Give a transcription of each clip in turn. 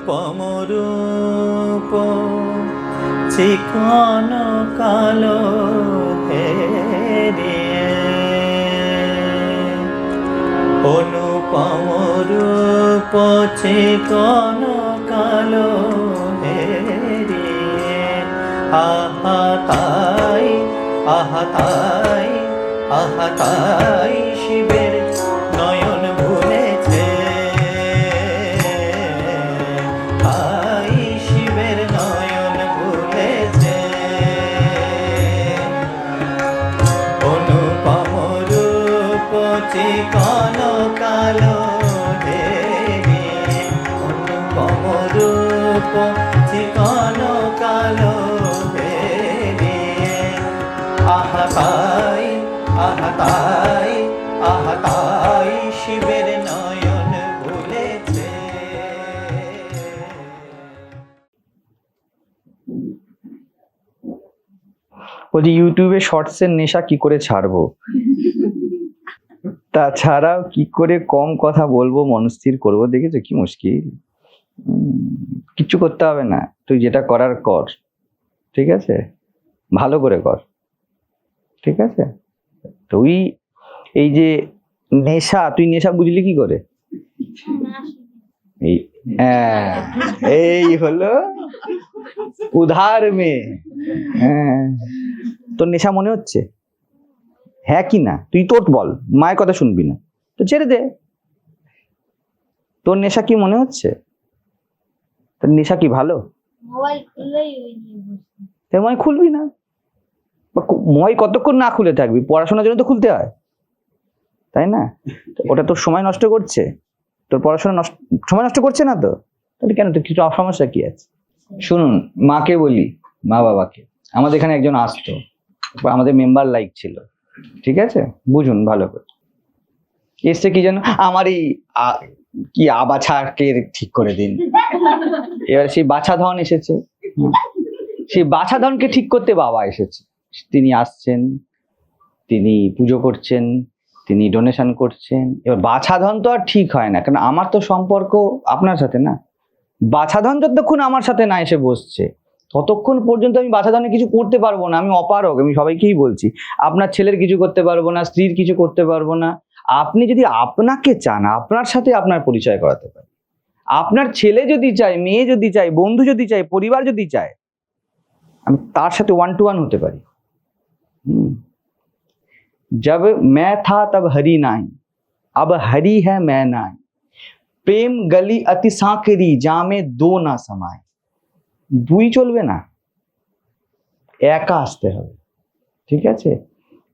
অনুপম রূপ চিকন কালো হেরিয়ে। অনুপম রূপ চিকন কালো হেরিয়ে। আহা তাই আহা তাই আহা তাই শিবের চিকন কালো কালো দেবী। আহা তাই আহা তাই আহা তাই শিবের নয়ন বলছি। ইউটিউবে শর্টসের নেশা কি করে ছাড়বো? তাছাড়াও কি করে কম কথা বলব, মনস্থির করব, দেখেছ কি মুশকিল? কিচ্ছু করতে হবে না, তুই যেটা করার কর, ঠিক আছে? ভালো করে কর, ঠিক আছে? তুই এই যে নেশা, তুই নেশা বুঝলি কি করে? এই হ্যাঁ এই হলো উধার মেয়ে হ্যাঁ। তোর নেশা মনে হচ্ছে? হ্যাঁ কি না? তুই তোর বল মায়ের কথা শুনবি না। তো ছেড়ে দে। তোর নেশা কি মনে হচ্ছে? তোর নেশা কি ভালো? মোবাইল খুলবি না। মই কতক্ষণ না খুলে থাকবি? পড়াশোনার জন্য তো খুলতে হয়। তাই না? ওটা তোর সময় নষ্ট করছে। তোর পড়াশোনা নষ্ট সময় নষ্ট করছে না তো? তাহলে কেন? তোর কিছু সমস্যা কি আছে? শুনুন মাকে বলি মা বাবাকে। আমাদের এখানে একজন আসতো। আমাদের মেম্বার লাইক ছিল। ঠিক আছে? বুঝুন ভালো করে। এসছে কি যেন? আমার এই কি আবাছাকে ঠিক করে দিন। এবার সেই বাছা ধন এসেছে। সেই বাছা ধনকে ঠিক করতে বাবা এসেছে। তিনি আসছেন, তিনি পুজো করছেন, তিনি ডোনেশন করছেন। এবার বাছাধন তো আর ঠিক হয় না, কারণ আমার তো সম্পর্ক আপনার সাথে না। বাছাধন যতক্ষণ আমার সাথে না এসে বসছে ততক্ষণ পর্যন্ত আমি বাচ্চাদানে কিছু করতে পারব না, আমি অপারক আমি সবাইকেই বলছি। আপনার ছেলের কিছু করতে পারব না, স্ত্রীর কিছু করতে পারব না। আপনি যদি আপনাকে চান, আপনার সাথে আপনার পরিচয় করাতে পারেন আপনার ছেলে যদি চায়, মেয়ে যদি চায়, বন্ধু যদি চায়, পরিবার যদি চায়, আমি তার সাথে ওয়ান টু ওয়ান হতে পারি। যাব ম্যা থা তব হরি নাই, আব হরি হ্যাঁ ম্যা নাই। প্রেম গলি অতি সাঁকেরি, জামে দো না সমায়। দুই চলবে না। একা আসতে হবে। ঠিক আছে?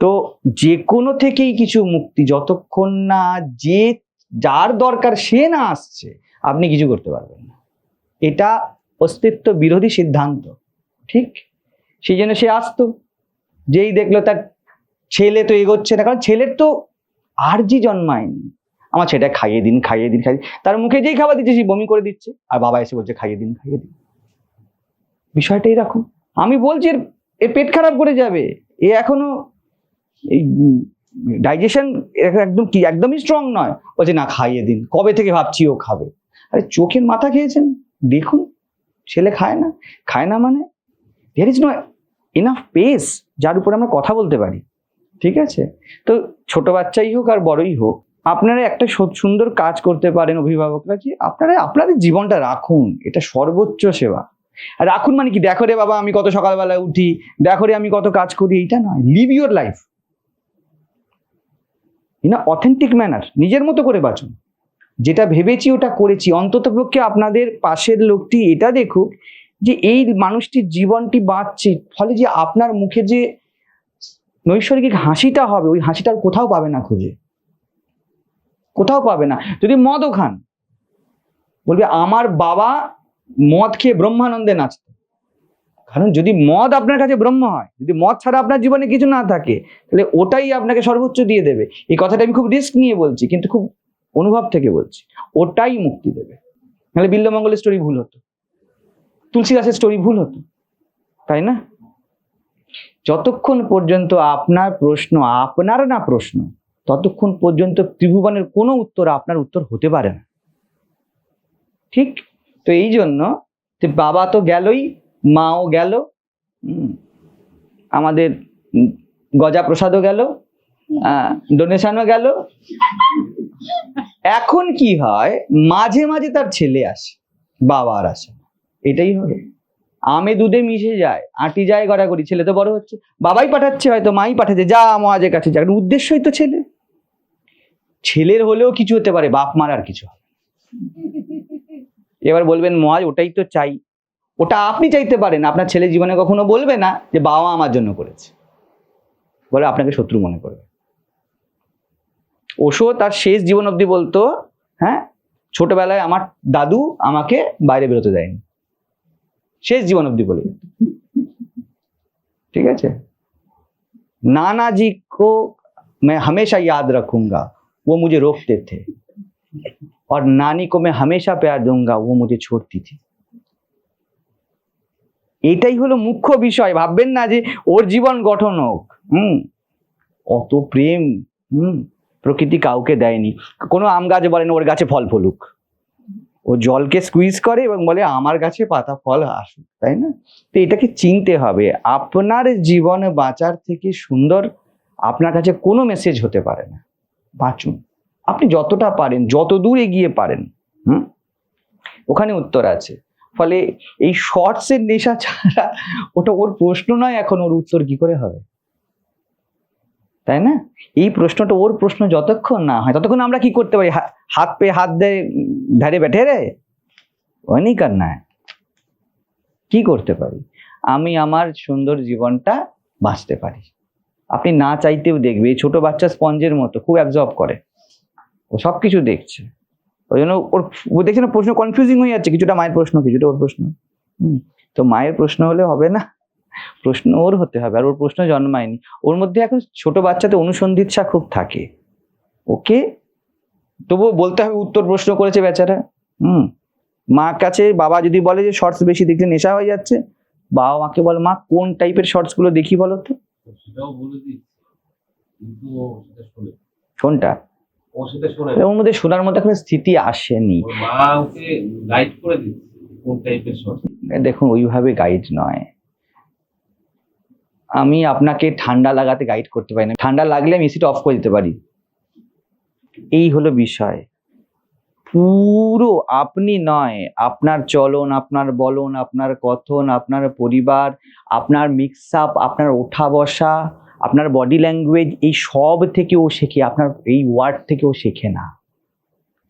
তো যে কোনো থেকেই কিছু মুক্তি, যতক্ষণ না যে যার দরকার সে না আসছে, আপনি কিছু করতে পারবেন না। এটা অস্তিত্ব বিরোধী সিদ্ধান্ত। ঠিক? সেই জন্য সে আসতো। যেই দেখল তার ছেলে তো এগোচ্ছে না, কারণ ছেলের তো আরজি জন্মায়নি। আমার ছেলেটা খাইয়ে দিন খাইয়ে দিন, খাইয়ে তার মুখে যেই খাবার দিচ্ছে, সে বমি করে দিচ্ছে। আর বাবা এসে বলছে, খাইয়ে দিন খাইয়ে দিন। বিষয়টা এরকম। আমি বলছি এর পেট খারাপ করে যাবে। এ এখনও এই ডাইজেশন একদম কি, একদমই স্ট্রং নয়। বলছে, না, খাইয়ে দিন। কবে থেকে ভাবছি ও খাবে? আরে, চোখের মাথা খেয়েছেন? দেখুন, ছেলে খায় না। খায় না মানে there is no enough pace যার উপরে আমরা কথা বলতে পারি। ঠিক আছে? তো ছোট বাচ্চাই হোক আর বড়ই হোক, আপনারা একটা সুন্দর কাজ করতে পারেন অভিভাবকরা, যে আপনারা আপনাদের জীবনটা রাখুন। এটা সর্বোচ্চ সেবা। রাখুন মানে কি? দেখো রে বাবা, আমি কত সকালবেলায় উঠি, দেখো রে আমি কত কাজ করি, এইটা নয়। Live your life in authentic manner নিজের মতো করে বাঁচুন। যেটা ভেবেছি, ওটা করেছি। অন্তত পক্ষে আপনাদের পাশের লোকটি এটা দেখুক যে এই মানুষটির জীবনটি বাঁচছে, ফলে যে আপনার মুখে যে নৈসর্গিক হাসিটা হবে, ওই হাসিটার কোথাও পাবে না খুঁজে। কোথাও পাবে না। যদি মদও খান, বলবে, আমার বাবা মদ খেয়ে ব্রহ্মানন্দে নাচত। কারণ যদি মদ আপনার কাছে ব্রহ্ম হয়, যদি মদ ছাড়া আপনার জীবনে কিছু না থাকে, তাহলে ওটাই আপনাকে সর্বোচ্চ দিয়ে দেবে। এই কথাটা আমি খুব রিস্ক নিয়ে বলছি, কিন্তু খুব অনুভব থেকে বলছি। ওটাই মুক্তি দেবে। নাহলে বিল্লমঙ্গলের স্টোরি ভুল হতো। তুলসী দাসের স্টোরি ভুল হতো। তাই না? যতক্ষণ পর্যন্ত আপনার প্রশ্ন আপনার না প্রশ্ন, ততক্ষণ পর্যন্ত ত্রিভুবনের কোনো উত্তর আপনার উত্তর হতে পারে না। ঠিক তো এই জন্য যে বাবা তো গেলই, মাও গেল আমাদের গজা প্রসাদও গেল ডোনেশনও গেল। এখন কি হয়, মাঝে মাঝে তার ছেলে আসে, বাবা আর আসে এটাই হবে। আমে দুধে মিশে যায়, আটি যায় গড়াগড়ি, ছেলে তো বড় হচ্ছে, বাবাই পাঠাচ্ছে হয়তো, মাই পাঠাচ্ছে, যা আমাদের কাছে যা উদ্দেশ্যই তো ছেলে। ছেলের হলেও কিছু হতে পারে, বাপ মার আর কিছু হবে। এবার বলবেন মহাজ ওটাই তো চাই ওটা আপনি চাইতে পারেন আপনার ছেলে জীবনে কখনো বলবে না যে বাবা মা আমার জন্য করেছে বলে আপনাকে শত্রু মনে করবে ওশো তার শেষ জীবন অবধি বলতো হ্যাঁ ছোটবেলায় আমার দাদু আমাকে বাইরে বেরোতে দেয়নি শেষ জীবন অবধি বলে যেত। ঠিক আছে नाना जी को मैं हमेशा याद रखूंगा वो मुझे रोकते थे और नानी को मैं हमेशा प्यार दूंगा वो मुझे छोड़ती थी এটাই হলো মুখ্য বিষয় ভাববেন না যে ওর জীবন গঠন হোক হুম অত প্রেম হুম প্রকৃতি কাউকে দেয়নি কোনো আম গাছ বলেন ওর গাছে ফল ফলুক ও জলকে স্কুইজ করে এবং বলে আমার গাছে পাতা ফল আসুক তাই না তো এটাকে চিনতে হবে আপনার জীবন বাঁচার থেকে সুন্দর আপনার কাছে কোনো মেসেজ হতে পারে না বাঁচুন আপনি যতটা পারেন, যত দূর এগিয়ে পারেন, হুম? ওখানে উত্তর আছে। ফলে এই শর্টসের নেশা ছাড়া ওটা ওর প্রশ্ন নয় এখন ওর উত্তর কি করে হবে। তাই না? এই প্রশ্নটা ওর প্রশ্ন যতক্ষণ না হয়, ততক্ষণ আমরা কি করতে পারি? হাত পেয়ে হাত দে, ধারে বেঠে রে নেই করনা কি করতে পারি? আমি আমার সুন্দর জীবনটা বাঁচতে পারি। আপনি না চাইতেও দেখবে ছোট বাচ্চা স্পঞ্জের মতো খুব অ্যাবজর্ব করে। ও সব কিছু দেখছে। ওই জন্য ওর ও দেখছে না প্রশ্ন কনফিউজিং হয়ে যাচ্ছে কিছুটা মায়ের প্রশ্ন কিছুটা ওর প্রশ্ন। হুম, তো মায়ের প্রশ্ন হলে হবে না প্রশ্ন ওর হতে হবে আর ওর প্রশ্ন জন্মায়নি। ওর মধ্যে এখন ছোট বাচ্চাতে অনুসন্ধিৎসা খুব থাকে। ওকে? তবুও বলতে হবে উত্তর প্রশ্ন করেছে বেচারা। হুম মা কাছে বাবা যদি বলে যে শর্টস বেশি দেখলে নেশা হয়ে যাচ্ছে বাবা মাকে বলে মা কোন টাইপের শর্টসগুলো দেখি বলো তো? সেটাও বলে দিচ্ছি কিন্তু ও সেটা শোনে। কোনটা? ওর মধ্যে শোনার মতো এখন স্থিতি আসেনি। কোন দেখুন ওইভাবে গাইড নয়। আমি আপনাকে ঠান্ডা লাগাতে গাইড করতে পারি না। ঠান্ডা লাগলে আমি এসিটা অফ করে দিতে পারি। এই হলো বিষয়। পুরো আপনি নয় আপনার চলন আপনার বলন আপনার কথন আপনার পরিবার আপনার মিক্স আপ আপনার ওঠা বসা আপনার বডি ল্যাঙ্গুয়েজ এই সব থেকে ও শেখে আপনার এই ওয়ার্ড থেকে ও শেখে না।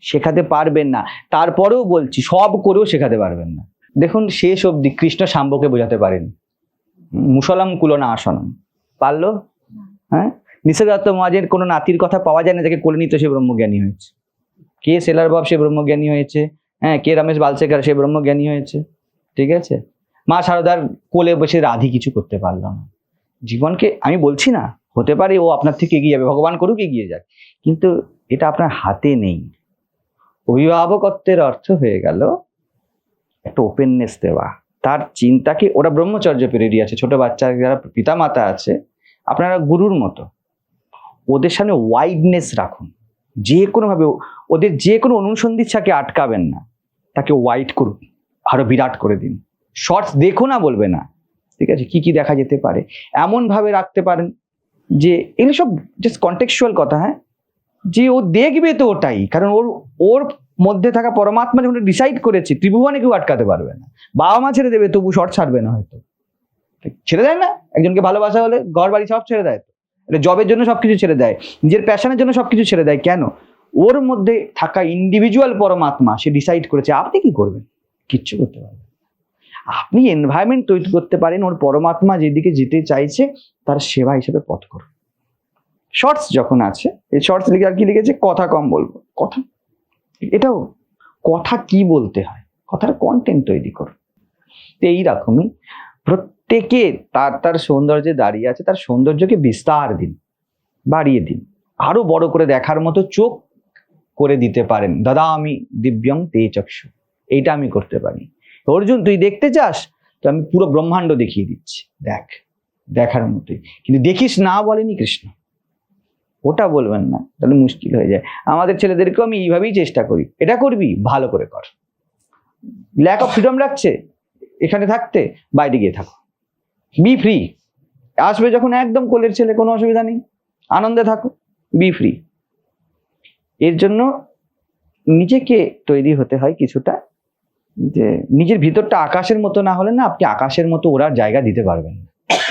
শেখাতে পারবেন না। তারপরেও বলছি সব করেও শেখাতে পারবেন না। দেখুন শেষ অবধি কৃষ্ণ শাম্বকে বোঝাতে পারেন। মুসলম কুলনা আসনম। পারল? হ্যাঁ? নিসর্গদত্ত মহাজের কোনো নাতির কথা পাওয়া যায় না যাকে কোলে নিতে সে ব্রহ্মজ্ঞানী হয়েছে। কে সেলার বাব সে ব্রহ্মজ্ঞানী হয়েছে? হ্যাঁ কে রমেশ বালসেকার সে ব্রহ্মজ্ঞানী হয়েছে? ঠিক আছে? মা সারদার কোলে বসে রাধি কিছু করতে পারল না। জীবনকে আমি বলছি না, হতে পারে ও আপনার থেকে এগিয়ে যাবে, ভগবান করুক এগিয়ে যাক, কিন্তু এটা আপনার হাতে নেই। অভিভাবকত্বের অর্থ হয়ে গেল একটা ওপেননেস দেওয়া। তার চিন্তাকে, ওরা ব্রহ্মচর্য পিরিয়ডই আছে ছোট বাচ্চা, যারা পিতামাতা আছে, আপনারা গুরুর মতো। ওদের সামনে ওয়াইডনেস রাখুন। যে কোনোভাবে ওদের যে কোনো অনুসন্ধিচ্ছাকে আটকাবেন না। তাকে ওয়াইড করুন, আরও বিরাট করে দিন। শর্টস দেখো না বলবে না। ঠিক আছে? কি কি দেখা যেতে পারে? এমন ভাবে রাখতে পারেন যে এগুলো সব জাস্ট কন্টেক্সুয়াল কথা হ্যাঁ? যে ও দেখবে তো ওটাই, কারণ ওর ওর মধ্যে থাকা পরমাত্মা যখন ডিসাইড করেছে, ত্রিভুবনে কেউ আটকাতে পারবে না। বাবা মা ছেড়ে দেবে, তবু শর্ট ছাড়বে না হয়তো। ছেড়ে দেয় না? একজনকে ভালোবাসা হলে ঘর বাড়ি সব ছেড়ে দেয় তো। এটা জবের জন্য সবকিছু ছেড়ে দেয়, নিজের প্যাশনের জন্য সবকিছু ছেড়ে দেয়। কেন? ওর মধ্যে থাকা ইন্ডিভিজুয়াল পরমাত্মা সে ডিসাইড করেছে, আপনি কি করবেন? কিচ্ছু করতে পারবেন। আপনি এনভায়রনমেন্ট তৈরি করতে পারেন, ওর পরমাত্মা যেদিকে যেতে চাইছে, তার সেবা হিসেবে পথ করুন। শর্টস যখন আছে, এই শর্টস লিখে আর কি লিখেছে? কথা কম বলব। কথা? এটাও, কথা কি বলতে হয়? কথার কন্টেন্ট তৈরি করুন। তো এইরকমই প্রত্যেকে তার তার সৌন্দর্যে দাঁড়িয়ে আছে, তার সৌন্দর্যকে বিস্তার দিন, বাড়িয়ে দিন। আরও বড় করে দেখার মতো চোখ করে দিতে পারেন। দাদা আমি দিব্যং তে চক্ষু এইটা আমি করতে পারি। অর্জুন, তুই দেখতে চাস? তো আমি পুরো ব্রহ্মাণ্ড দেখিয়ে দিচ্ছি। দেখ, দেখার মতোই। কিন্তু দেখিস না বলেনি কৃষ্ণ। ওটা বলবেন না, তাহলে মুশকিল হয়ে যায়। আমাদের ছেলেদেরকেও আমি এইভাবেই চেষ্টা করি। এটা করবি? ভালো করে কর। ল্যাক অফ ফ্রিডম রাখছে? এখানে থাকতে? বাইরে গিয়ে থাকো। বি ফ্রি আসবে যখন একদম কোলের ছেলে, কোনো অসুবিধা নেই। আনন্দে থাকো। বি ফ্রি এর জন্য নিজেকে তৈরি হতে হয় কিছুটা। যে নিজের ভিতরটা আকাশের মতো না হলে না আপনি আকাশের মতো ওরার জায়গা দিতে পারবেন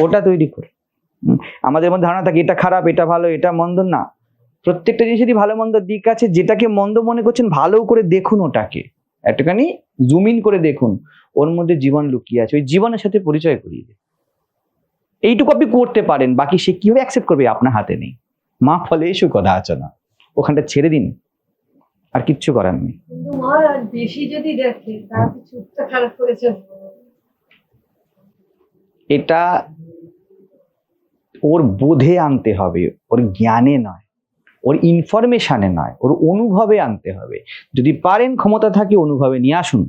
ওটা তৈরি করে। আমাদের মধ্যে ধারণা থাকে, এটা খারাপ, এটা ভালো, এটা মন্দ না। প্রত্যেকটা জিনিসেরই ভালো মন্দ দিক আছে, যেটাকে মন্দ মনে করছেন, ভালো করে দেখুন ওটাকে। একটুখানি জুম ইন করে দেখুন, ওর মধ্যে জীবন লুকিয়ে আছে, ওই জীবনের সাথে পরিচয় করিয়ে দিন। এইটুকু আপনি করতে পারেন, বাকি সে কীভাবে অ্যাকসেপ্ট করবে আপনার হাতে নেই। মা ফলে এসু কথা আছে না ওখানটা ছেড়ে দিন। আর কিচ্ছু করার নেই বেশি যদি দেখে খারাপ এটা ওর বোধে আনতে হবে ওর জ্ঞানে নয় ওর ইনফরমেশনে নয় ওর অনুভবে আনতে হবে। যদি পারেন ক্ষমতা থাকে অনুভবে নিয়ে আসুন।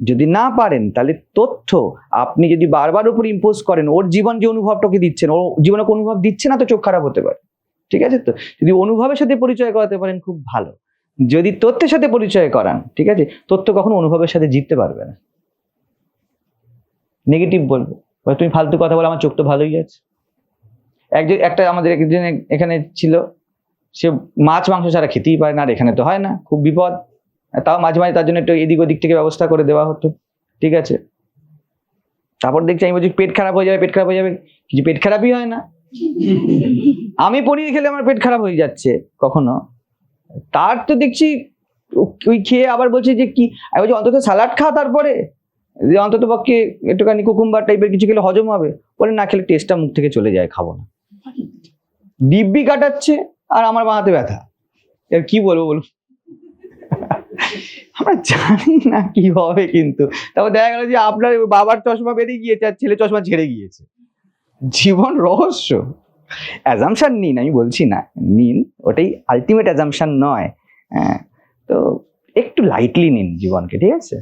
যদি না পারেন তাহলে তথ্য আপনি যদি বারবার উপর ইম্পোজ করেন ওর জীবন যে অনুভবটাকে দিচ্ছেন ওর জীবনে অনুভব দিচ্ছে না তো চোখ খারাপ হতে পারে। ঠিক আছে তো? যদি অনুভবের সাথে পরিচয় করাতে পারেন খুব ভালো। যদি তথ্যের সাথে পরিচয় করান, ঠিক আছে? তথ্য কখনো অনুভবের সাথে জিততে পারবে না। নেগেটিভ বলব। তুমি ফালতু কথা বলে, আমার চোখ তো ভালোই আছে। একজন, একটা আমাদের একজন এখানে ছিল। সে মাছ, মাংস ছাড়া খেতেই পারে না, আর এখানে তো হয় না, খুব বিপদ। তাও মাঝে মাঝে তার জন্য একটু এদিক ওদিক থেকে ব্যবস্থা করে দেওয়া হতো, ঠিক আছে? তারপর দেখছি, আমি বলছি, পেট খারাপ হয়ে যাবে, পেট খারাপ হয়ে যাবে। কিছু পেট খারাপই হয় না। আমি পনির খেলে আমার পেট খারাপ হয়ে যাচ্ছে, কখনো। তার তো দেখছি ওই খেয়ে আবার বলছে যে কি, আমি বলছি, অন্তত স্যালাড খা তারপরে। যে অন্তত পক্ষে একটুখানি কুকুম্বার টাইপের কিছু খেলে হজম হবে। বলে, না, খেলে টেস্টটা মুখ থেকে চলে যায়, খাব না। দিব্যি কাটাচ্ছে আর আমার বাঁহাতে ব্যথা। এর কি বলব বলুন? আমরা জানি না কি হবে কিন্তু। তারপর দেখা গেল যে আপনার বাবার চশমা বেরিয়ে গিয়েছে আর ছেলে চশমা ছেড়ে গিয়েছে। জীবন রহস্য। অ্যাজামশন নিন, আমি বলছি না, নিন, ওটাই আলটিমেট অ্যাজামশান নয়। হ্যাঁ তো একটু লাইটলি নিন জীবনকে, ঠিক আছে?